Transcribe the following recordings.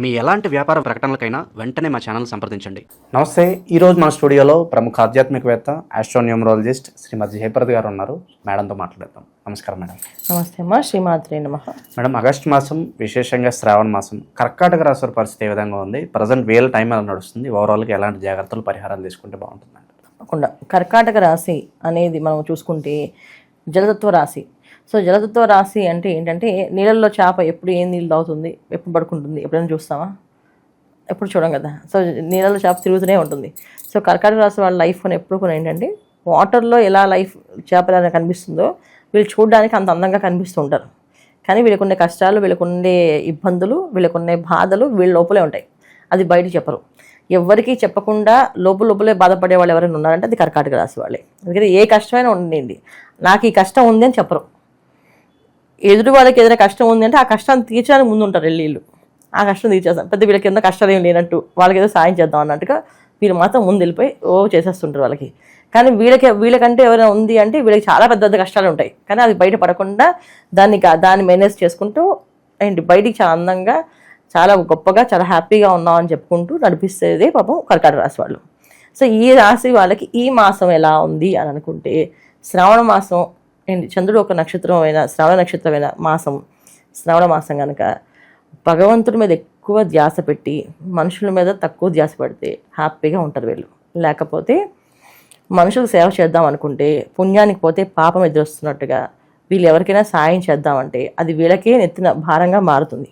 మీ ఎలాంటి వ్యాపార ప్రకటనలకైనా వెంటనే మా ఛానల్ సంప్రదించండి. నమస్తే ఈరోజు మన స్టూడియోలో ప్రముఖ ఆధ్యాత్మికవేత్త ఆస్ట్రోన్యూమరాలజిస్ట్ శ్రీమతి జయప్రద గారు ఉన్నారు. మేడంతో మాట్లాడదాం నమస్కారం మేడం. నమస్తే అమ్మా శ్రీమాత్రే నమ. మేడం ఆగస్టు మాసం విశేషంగా శ్రావణ మాసం కర్కాటక రాశి వారి పరిస్థితి ఏ విధంగా ఉంది? ప్రజెంట్ వేల టైం ఎలా నడుస్తుంది? ఓవరాల్గా ఎలాంటి జాగ్రత్తలు పరిహారాలు తీసుకుంటే బాగుంటుంది తప్పకుండా. కర్కాటక రాశి అనేది మనం చూసుకుంటే జలతత్వ రాశి. సో జలతత్వ రాశి అంటే ఏంటంటే నీళ్ళల్లో చేప ఎప్పుడు ఏం నీళ్ళు తాగుతుంది ఎప్పుడు పడుకుంటుంది ఎప్పుడైనా చూస్తామా ఎప్పుడు చూడం కదా. సో నీళ్ళలో చేప తిరుగుతూనే ఉంటుంది. సో కర్కాటక రాశి వాళ్ళ లైఫ్ అని ఎప్పుడు కూడా ఏంటంటే వాటర్లో ఎలా లైఫ్ చేప ఎలా కనిపిస్తుందో వీళ్ళు చూడడానికి అంత అందంగా కనిపిస్తూ ఉంటారు. కానీ వీళ్ళకుండే కష్టాలు వీళ్ళకుండే ఇబ్బందులు వీళ్ళకు ఉండే బాధలు వీళ్ళ లోపలే ఉంటాయి. అది బయట చెప్పరు. ఎవరికీ చెప్పకుండా లోపల లోపలే బాధపడే వాళ్ళు ఎవరైనా ఉన్నారంటే అది కర్కాటక రాశి వాళ్ళే. అందుకని ఏ కష్టమైనా ఉండండి. నాకు ఈ కష్టం ఉంది అని చెప్పరు. ఎదుటి వాళ్ళకి ఏదైనా కష్టం ఉంది అంటే ఆ కష్టాన్ని తీర్చడానికి ముందు ఉంటారు వెళ్ళి వీళ్ళు. ఆ కష్టం తీర్చేస్తాం పెద్ద వీళ్ళకి కింద కష్టాలు ఏం లేనట్టు వాళ్ళకి ఏదో సాయం చేద్దాం అన్నట్టుగా వీళ్ళు మాత్రం ముందు వెళ్ళిపోయి ఓ చేసేస్తుంటారు వాళ్ళకి. కానీ వీళ్ళకి వీళ్ళకంటే ఎవరైనా ఉంది అంటే వీళ్ళకి చాలా పెద్ద పెద్ద కష్టాలు ఉంటాయి. కానీ అది బయట పడకుండా దాన్ని దాన్ని మేనేజ్ చేసుకుంటూ ఏంటి బయటికి చాలా అందంగా చాలా గొప్పగా చాలా హ్యాపీగా ఉన్నాం అని చెప్పుకుంటూ నడిపిస్తేదే పాపం కర్కాటక రాశి వాళ్ళు. సో ఈ రాశి వాళ్ళకి ఈ మాసం ఎలా ఉంది అని అనుకుంటే శ్రావణ మాసం ఏంటి చంద్రుడు ఒక నక్షత్రం అయినా శ్రావణ నక్షత్రమైన మాసం శ్రావణ మాసం కనుక భగవంతుడి మీద ఎక్కువ ధ్యాస పెట్టి మనుషుల మీద తక్కువ ధ్యాస పెడితే హ్యాపీగా ఉంటారు వీళ్ళు. లేకపోతే మనుషులకు సేవ చేద్దాం అనుకుంటే పుణ్యానికి పోతే పాపం ఎదురొస్తున్నట్టుగా వీళ్ళు ఎవరికైనా సాయం చేద్దామంటే అది వీళ్ళకే నెత్తిన భారంగా మారుతుంది.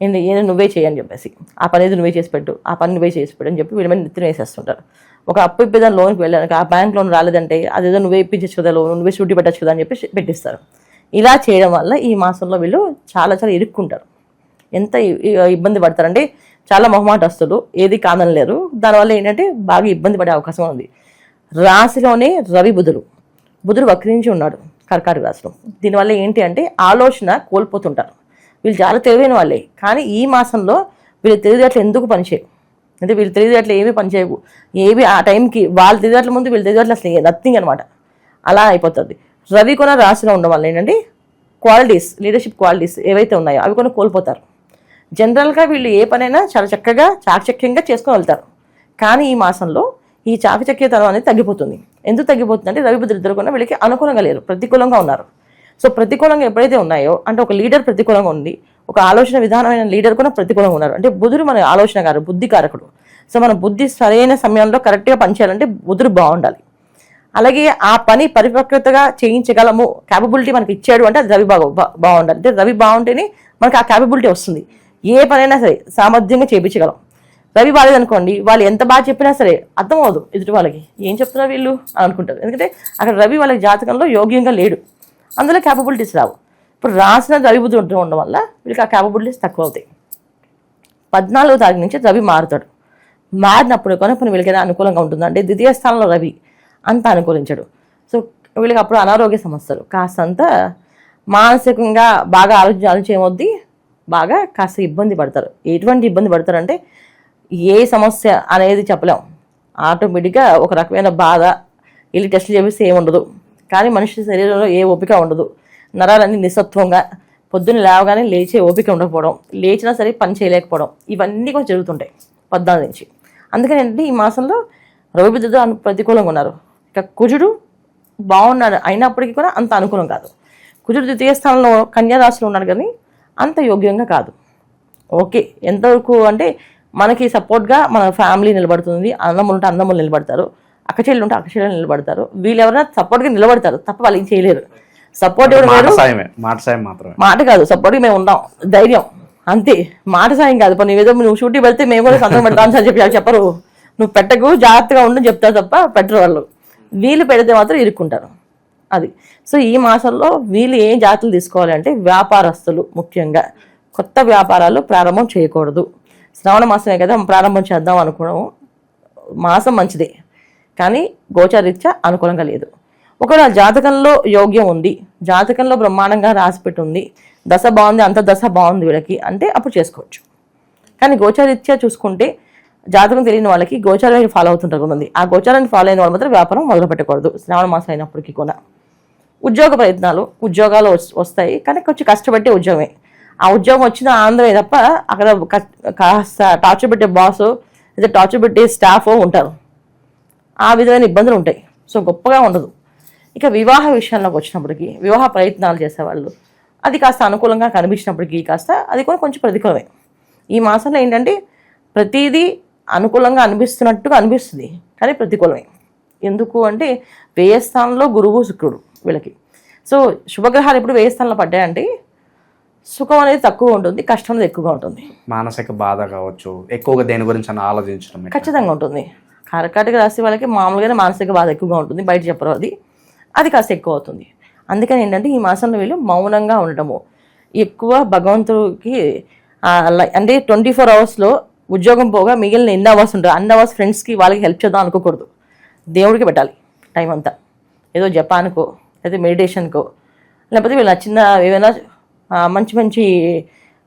ఏంది ఏదో నువ్వే చేయని చెప్పేసి. ఆ పని ఏదో నువ్వే చేసి పెట్టు ఆ పని నువ్వే చేసి పెట్టు అని చెప్పి వీళ్ళ మీద నెత్తిన వేసేస్తుంటారు. ఒక అప్పు ఇప్పేదాన్ని లోన్కి వెళ్ళాను. ఆ బ్యాంక్ లోన్ రాలేదంటే అదేదో నువ్వే ఇప్పించచ్చు కదా లోన్ నువ్వే షూటీ పెట్టచ్చు కదా అని చెప్పి పెట్టిస్తారు. ఇలా చేయడం వల్ల ఈ మాసంలో వీళ్ళు చాలా చాలా ఇరుక్కుంటారు. ఎంత ఇబ్బంది పడతారంటే చాలా మొహమాటస్తులు ఏది కాదనలేరు దానివల్ల ఏంటంటే బాగా ఇబ్బంది పడే అవకాశం ఉంది. రాశిలోనే రవి బుధుడు. బుధుడు వక్రించి ఉన్నాడు కర్కాటక రాశిలో. దీనివల్ల ఏంటి అంటే ఆలోచన కోల్పోతుంటారు. వీళ్ళు చాలా తెలివైన వాళ్ళే. కానీ ఈ మాసంలో వీళ్ళు తెలివితేటలు ఎందుకు పనిచేయరు అంటే వీళ్ళు తెలివితేటలు ఏమీ పనిచేయవు ఏవి ఆ టైంకి వాళ్ళు తెలివితేటల ముందు వీళ్ళు తెలివితేటలు అసలు నథింగ్ అనమాట అలా అయిపోతుంది. రవి కూడా రాశిలో ఉండడం వల్ల ఏంటంటే క్వాలిటీస్ లీడర్షిప్ క్వాలిటీస్ ఏవైతే ఉన్నాయో అవి కొన్ని కోల్పోతారు. జనరల్గా వీళ్ళు ఏ పనైనా చాలా చక్కగా చాకచక్యంగా చేసుకొని వెళ్తారు. కానీ ఈ మాసంలో ఈ చాకచక్యతనం అనేది తగ్గిపోతుంది. ఎందుకు తగ్గిపోతుంది అంటే రవి ఇద్దరు కూడా వీళ్ళకి అనుకూలంగా లేరు ప్రతికూలంగా ఉన్నారు. సో ప్రతికూలంగా ఎప్పుడైతే ఉన్నాయో అంటే ఒక లీడర్ ప్రతికూలంగా ఉంది ఒక ఆలోచన విధానమైన లీడర్ కూడా ప్రతికూలంగా ఉన్నారు. అంటే బుధుడు మన ఆలోచన కారు బుద్ధి కారకుడు సో మన బుద్ధి సరైన సమయంలో కరెక్ట్గా పనిచేయాలంటే బుధుడు బాగుండాలి. అలాగే ఆ పని పరిపక్వతగా చేయించగలము క్యాపబిలిటీ మనకి ఇచ్చాడు అంటే అది రవి బాగా బాగుండాలి. అంటే రవి బాగుంటేనే మనకి ఆ క్యాపబిలిటీ వస్తుంది. ఏ పనైనా సరే సామర్థ్యంగా చేయించగలం. రవి బాగాలేదనుకోండి వాళ్ళు ఎంత బాగా చెప్పినా సరే అర్థం అవ్వదు ఎదుటి వాళ్ళకి. ఏం చెప్తున్నారు వీళ్ళు? అనుకుంటారు. ఎందుకంటే అక్కడ రవి వాళ్ళ జాతకంలో యోగ్యంగా లేడు. అందులో క్యాపబిలిటీస్ రావు. ఇప్పుడు రాసిన రవి బుద్ధి ఉండడం వల్ల వీళ్ళకి ఆ క్యాపబిలిటీస్ తక్కువ అవుతాయి. పద్నాలుగో తారీఖు నుంచి రవి మారుతాడు. మారినప్పుడు కనుక వీళ్ళకి వీళ్ళకైనా అనుకూలంగా ఉంటుందంటే ద్వితీయ స్థానంలో రవి అంత అనుకూలించడు. సో వీళ్ళకి అప్పుడు అనారోగ్య సమస్యలు. కాస్తంత మానసికంగా బాగా ఆలోచన ఆలోచన బాగా కాస్త ఇబ్బంది పడతారు. ఎటువంటి ఇబ్బంది పడతారంటే ఏ సమస్య అనేది చెప్పలేం. ఆటోమేటిక్గా ఒక రకమైన బాధ. వెళ్ళి టెస్టులు చేపిస్తే ఏముండదు. కానీ మనిషి శరీరంలో ఏ ఓపిక ఉండదు. నరాలన్నీ నిస్సత్వంగా పొద్దున్న లేవగానే లేచే ఓపిక ఉండకపోవడం లేచినా సరే పని చేయలేకపోవడం ఇవన్నీ కూడా జరుగుతుంటాయి పద్నాలుగు నుంచి. అందుకని ఏంటంటే ఈ మాసంలో రవిబుద్ధుడు అను ప్రతికూలంగా ఉన్నారు. ఇక కుజుడు బాగున్నాడు అయినప్పటికీ కూడా అంత అనుకూలం కాదు. కుజుడు ద్వితీయ స్థానంలో కన్యారాశిలో ఉన్నాడు కానీ అంత యోగ్యంగా కాదు. ఓకే ఎంతవరకు అంటే మనకి సపోర్ట్గా మన ఫ్యామిలీ నిలబడుతుంది అన్నములు ఉంటే అన్నములు నిలబడతారు అక్క ఉంటే అక్క నిలబడతారు వీళ్ళు ఎవరైనా సపోర్ట్గా నిలబడతారు తప్ప వాళ్ళు ఏం చేయలేరు. సపోర్ట్ మాట సాయమే మాట సాయం మాత్రమే. మాట కాదు సపోర్ట్గా మేము ఉన్నాం. ధైర్యం. అంతే. మాట సాయం కాదు. ఇప్పుడు నువ్వేదో నువ్వు షూటీ పెడితే మేము కూడా సంతకం పెడతాం అని చెప్పి చెప్పరు. నువ్వు పెట్టకు జాగ్రత్తగా ఉండు చెప్తారు తప్ప పెట్టరు వాళ్ళు. వీళ్ళు పెడితే మాత్రం ఇరుక్కుంటారు. అది. సో ఈ మాసంలో వీళ్ళు ఏం జాగ్రత్తలు తీసుకోవాలి అంటే వ్యాపారస్తులు ముఖ్యంగా. కొత్త వ్యాపారాలు ప్రారంభం చేయకూడదు. శ్రావణ మాసమే కదా ప్రారంభం చేద్దాం అనుకోవడం మాసం మంచిదే. కానీ గోచారీత్యా అనుకూలంగా లేదు. ఒకవేళ జాతకంలో యోగ్యం ఉంది జాతకంలో బ్రహ్మాండంగా రాసిపెట్టి ఉంది దశ బాగుంది అంత దశ బాగుంది వీళ్ళకి అంటే అప్పుడు చేసుకోవచ్చు. కానీ గోచారీత్యా చూసుకుంటే జాతకం తెలియని వాళ్ళకి గోచారాన్ని ఫాలో అవుతుంటారు కొంతమంది. ఆ గోచారాన్ని ఫాలో అయిన వాళ్ళు మాత్రం వ్యాపారం మొదలు పెట్టకూడదు శ్రావణ మాసం అయినప్పటికీ కూడా. ఉద్యోగ ప్రయత్నాలు ఉద్యోగాలు వస్తాయి కానీ కొంచెం కష్టపట్టే ఉద్యోగమే ఆ ఉద్యోగం వచ్చిన ఆంధ్రమే తప్ప అక్కడ కాస్త టార్చర్ పెట్టే బాస్ లేదా టార్చర్ పెట్టే స్టాఫ్ ఉంటారు. ఆ విధమైన ఇబ్బందులు ఉంటాయి. సో గొప్పగా ఉండదు. ఇక వివాహ విషయంలోకి వచ్చినప్పటికీ వివాహ ప్రయత్నాలు చేసేవాళ్ళు అది కాస్త అనుకూలంగా కనిపించినప్పటికీ కాస్త అది కూడా కొంచెం ప్రతికూలమే. ఈ మాసంలో ఏంటంటే ప్రతిదీ అనుకూలంగా అనిపిస్తున్నట్టుగా అనిపిస్తుంది కానీ ప్రతికూలమే. ఎందుకు అంటే వ్యయ స్థానంలో గురువు శుక్రుడు వీళ్ళకి. సో శుభగ్రహాలు ఎప్పుడు వ్యయ స్థానంలో పడ్డాయంటే సుఖం అనేది తక్కువ ఉంటుంది కష్టం అనేది ఎక్కువగా ఉంటుంది. మానసిక బాధ కావచ్చు ఎక్కువగా దేని గురించి అని ఆలోచించడం. ఖచ్చితంగా ఉంటుంది. కర్కాటక రాశి వాళ్ళకి మామూలుగానే మానసిక బాధ ఎక్కువగా ఉంటుంది బయట చెప్పరు అది. అది కాస్త ఎక్కువ అవుతుంది అందుకని ఏంటంటే ఈ మాసంలో వీళ్ళు మౌనంగా ఉండటము ఎక్కువ భగవంతుడికి అంటే ట్వంటీ ఫోర్ అవర్స్లో ఉద్యోగం పోగా మిగిలిన ఎన్ని అవర్స్ ఉంటారు అన్ని అవర్స్ ఫ్రెండ్స్కి వాళ్ళకి హెల్ప్ చేద్దాం అనుకోకూడదు. దేవుడికి పెట్టాలి టైం అంతా. ఏదో జపాన్కో లేదా మెడిటేషన్కో లేకపోతే వీళ్ళు చిన్న ఏమైనా మంచి మంచి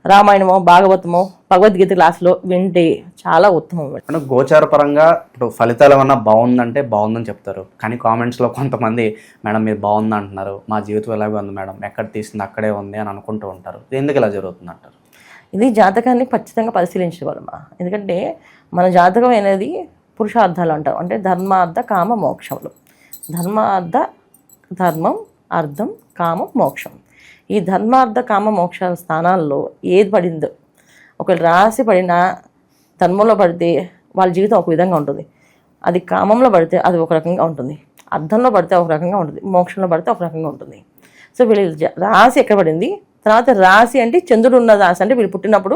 రామాయణమో భాగవతమో భగవద్గీత క్లాసులో వింటే చాలా ఉత్తమం గోచార పరంగా ఇప్పుడు ఫలితాలు ఏమన్నా బాగుందంటే బాగుందని చెప్తారు. కానీ కామెంట్స్లో కొంతమంది మేడం మీరు బాగుంది? అంటున్నారు. మా జీవితం ఎలాగే ఉంది మేడం? ఎక్కడ తీసింది? అక్కడే ఉంది అని అనుకుంటూ ఉంటారు. ఎందుకు ఇలా జరుగుతుంది అంటారు? ఇది జాతకాన్ని ఖచ్చితంగా పరిశీలించగలమా ఎందుకంటే మన జాతకం అనేది పురుషార్థాలు అంటాం అంటే ధర్మార్థ కామ మోక్షములు. ధర్మార్థ ధర్మం అర్థం కామం మోక్షం. ఈ ధర్మార్థ కామ మోక్ష స్థానాల్లో ఏది పడిందో ఒకవేళ రాసి పడిన ధర్మంలో పడితే వాళ్ళ జీవితం ఒక విధంగా ఉంటుంది. అది కామంలో పడితే అది ఒక రకంగా ఉంటుంది. అర్థంలో పడితే ఒక రకంగా ఉంటుంది. మోక్షంలో పడితే ఒక రకంగా ఉంటుంది. సో వీళ్ళు రాశి ఎక్కడ పడింది? తర్వాత రాశి అంటే చంద్రుడు ఉన్న రాశి అంటే వీళ్ళు పుట్టినప్పుడు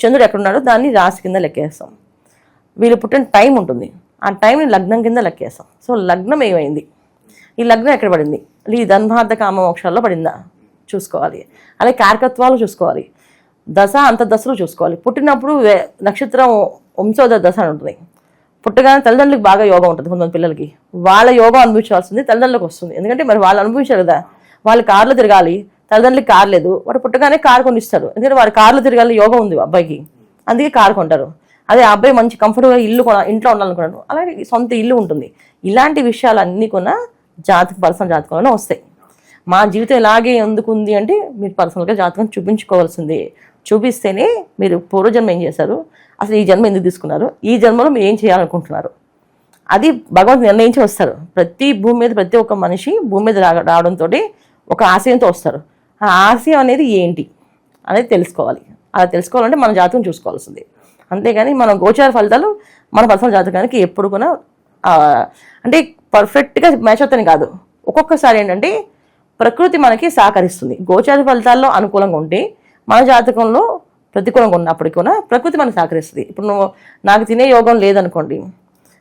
చంద్రుడు ఎక్కడున్నాడో దాన్ని రాశి కింద లెక్కేస్తాం. వీళ్ళు పుట్టిన టైం ఉంటుంది. ఆ టైంని లగ్నం కింద లెక్కేస్తాం. సో లగ్నం ఏమైంది? ఈ లగ్నం ఎక్కడ పడింది? ఈ ధర్మార్థ కామ మోక్షాల్లో పడిందా? చూసుకోవాలి. అలాగే కారకత్వాలు చూసుకోవాలి. దశ అంత దశలు చూసుకోవాలి. పుట్టినప్పుడు నక్షత్రం వంశోదయ దశ అని ఉంటుంది. పుట్టగానే తల్లిదండ్రులకు బాగా యోగం ఉంటుంది కొంతమంది పిల్లలకి. వాళ్ళ యోగం అనుభవించాల్సింది తల్లిదండ్రులకు వస్తుంది. ఎందుకంటే మరి వాళ్ళు అనుభవించారు కదా. వాళ్ళు కార్లో తిరగాలి. తల్లిదండ్రులకి కారు లేదు. వాడు పుట్టగానే కారు కొనిస్తారు ఎందుకంటే వాడు కార్లో తిరగాలి యోగం ఉంది అబ్బాయికి. అందుకే కారు కొంటారు. అదే ఆ అబ్బాయి మంచి కంఫర్ట్గా ఇల్లు కొన ఇంట్లో ఉండాలనుకున్నాడు. అలాగే సొంత ఇల్లు ఉంటుంది. ఇలాంటి విషయాలన్నీ కూడా జాతక పర్సనల్ జాతకంలోనే వస్తాయి. మా జీవితం ఇలాగే ఎందుకు ఉంది అంటే మీరు పర్సనల్గా జాతకం చూపించుకోవాల్సింది. చూపిస్తేనే మీరు పూర్వజన్మ ఏం చేశారు? అసలు ఈ జన్మ ఎందుకు తీసుకున్నారు? ఈ జన్మలో మీరు ఏం చేయాలనుకుంటున్నారు? అది భగవంతుడు నిర్ణయించి వస్తారు. ప్రతి భూమి మీద ప్రతి ఒక్క మనిషి భూమి మీద రా- రావడంతో ఒక ఆశయంతో వస్తారు. ఆ ఆశయం అనేది ఏంటి అనేది తెలుసుకోవాలి. అలా తెలుసుకోవాలంటే మన జాతకం చూసుకోవాల్సింది. అంతేగాని మన గోచార ఫలితాలు మన పర్సనల్ జాతకానికి ఎప్పుడు కూడా అంటే పర్ఫెక్ట్గా మ్యాచ్ అవుతాయి కాదు. ఒక్కొక్కసారి ఏంటంటే ప్రకృతి మనకి సహకరిస్తుంది. గోచార ఫలితాల్లో అనుకూలంగా ఉంటే మన జాతకంలో ప్రతికూలంగా ఉన్నప్పటికీ కూడా ప్రకృతి మనకు సహకరిస్తుంది. ఇప్పుడు నువ్వు నాకు తినే యోగం లేదనుకోండి.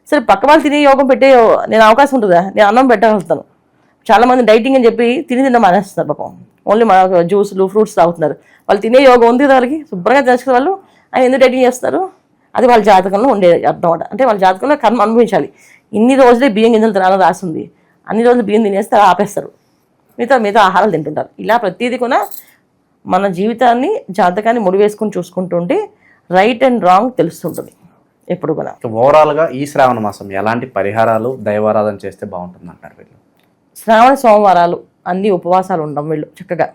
సరే పక్క వాళ్ళు తినే యోగం పెట్టే నేను అవకాశం ఉంటుందా నేను అన్నం పెట్టగలుగుతాను. చాలామంది డైటింగ్ అని చెప్పి తిని తిన్న మానేస్తున్నారు పాపం. ఓన్లీ మన జ్యూస్లు ఫ్రూట్స్ తాగుతున్నారు. వాళ్ళు తినే యోగం ఉంది కదా వాళ్ళకి శుభ్రంగా తెలుసుకునే వాళ్ళు ఆయన ఎందుకు డైటింగ్ చేస్తారు అది వాళ్ళ జాతకంలో ఉండే అర్థం అంటే వాళ్ళ జాతకంలో కర్మ అనుభవించాలి. ఇన్ని రోజులే బియ్యం గింజలు తినాలని రాసింది అన్ని రోజులు బియ్యం తినేస్తే ఆపేస్తారు. మిగతా మిగతా ఆహారాలు తింటుంటారు. ఇలా ప్రతిదీ కూడా మన జీవితాన్ని జాతకాన్ని ముడివేసుకుని చూసుకుంటూ ఉంటే రైట్ అండ్ రాంగ్ తెలుస్తుంటుంది. ఎప్పుడు కూడా. ఓవరాల్గా ఈ శ్రావణ మాసం ఎలాంటి పరిహారాలు దైవారాధన చేస్తే బాగుంటుంది అంటారు వీళ్ళు? శ్రావణ సోమవారాలు అన్ని ఉపవాసాలు ఉండడం వీళ్ళు చక్కగా.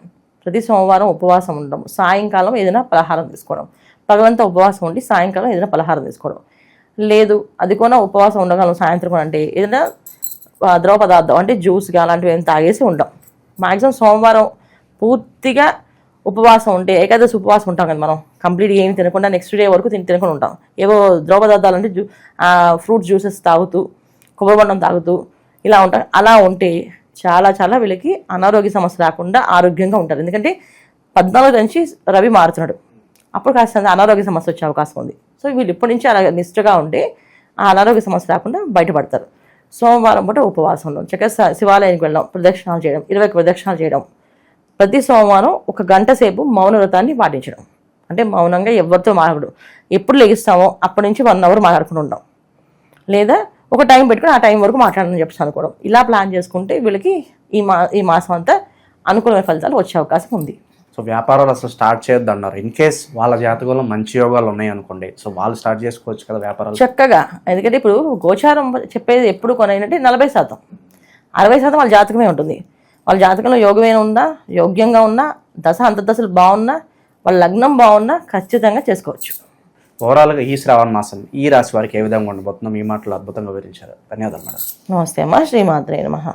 ప్రతి సోమవారం ఉపవాసం ఉండడం సాయంకాలం ఏదైనా పలహారం తీసుకోవడం. పగలంతా ఉపవాసం ఉండి సాయంకాలం ఏదైనా పలహారం తీసుకోవడం. లేదు అది కూడా ఉపవాసం ఉండగలం సాయంత్రం అంటే ఏదైనా ద్రవ పదార్థం అంటే జ్యూస్గా అలాంటివి ఏమైనా తాగేసి ఉంటాం మాక్సిమం సోమవారం పూర్తిగా ఉపవాసం ఉంటే ఏకాదశి ఉపవాసం ఉంటాం కదా మనం. కంప్లీట్గా ఏమి తినకుండా నెక్స్ట్ డే వరకు తిని తినకుండా ఉంటాం. ఏవో ద్రవ పదార్థాలు అంటే జ్యూ ఫ్రూట్ జ్యూసెస్ తాగుతూ కొబ్బరిబండం తాగుతూ ఇలా ఉంటాం. అలా ఉంటే చాలా చాలా వీళ్ళకి అనారోగ్య సమస్య రాకుండా ఆరోగ్యంగా ఉంటారు. ఎందుకంటే పద్నాలుగు నుంచి రవి మారుతున్నాడు. అప్పుడు కాస్త అనారోగ్య సమస్య వచ్చే అవకాశం ఉంది. సో వీళ్ళు ఇప్పటి నుంచి అలా నిష్ఠగా ఉంటే ఆ అనారోగ్య సమస్య రాకుండా బయటపడతారు. సోమవారం పూట ఉపవాసం ఉండడం చక్కగా శివాలయానికి వెళ్ళడం ప్రదక్షిణాలు చేయడం ఇరవై ప్రదక్షిణాలు చేయడం. ప్రతి సోమవారం ఒక గంట సేపు మౌన వ్రతాన్ని పాటించడం. అంటే మౌనంగా ఎవరితో మాట్లాడు ఎప్పుడు లెగిస్తామో అప్పటి నుంచి వన్ అవర్ మాట్లాడుకుని ఉండడం లేదా ఒక టైం పెట్టుకుని ఆ టైం వరకు మాట్లాడడం చెప్పేసి అనుకోవడం. ఇలా ప్లాన్ చేసుకుంటే వీళ్ళకి ఈ మా ఈ మాసం అంతా అనుకూలమైన ఫలితాలు వచ్చే అవకాశం ఉంది. సో వ్యాపారాలు అసలు స్టార్ట్ చేయొద్దు అన్నారు ఇన్ కేస్ వాళ్ళ జాతకంలో మంచి యోగాలు ఉన్నాయి అనుకోండి. సో వాళ్ళు స్టార్ట్ చేసుకోవచ్చు కదా వ్యాపారాలు? చక్కగా. ఎందుకంటే ఇప్పుడు గోచారం చెప్పేది ఎప్పుడు కొనైనంటే నలభై శాతం. అరవై శాతం వాళ్ళ జాతకమే ఉంటుంది. వాళ్ళ జాతకంలో యోగమైన ఉందా? యోగ్యంగా ఉన్నా? దశ అంతర్దశలు బాగున్నా? వాళ్ళ లగ్నం బాగున్నా? ఖచ్చితంగా చేసుకోవచ్చు. ఓవరాల్గా ఈ శ్రావణ మాసం ఈ రాశి వారికి ఏ విధంగా ఉండబోతుందో మీ మాటలు అద్భుతంగా వివరించారు. ధన్యవాదాలు మేడం. నమస్తే అమ్మా. శ్రీమాత్రే నమః.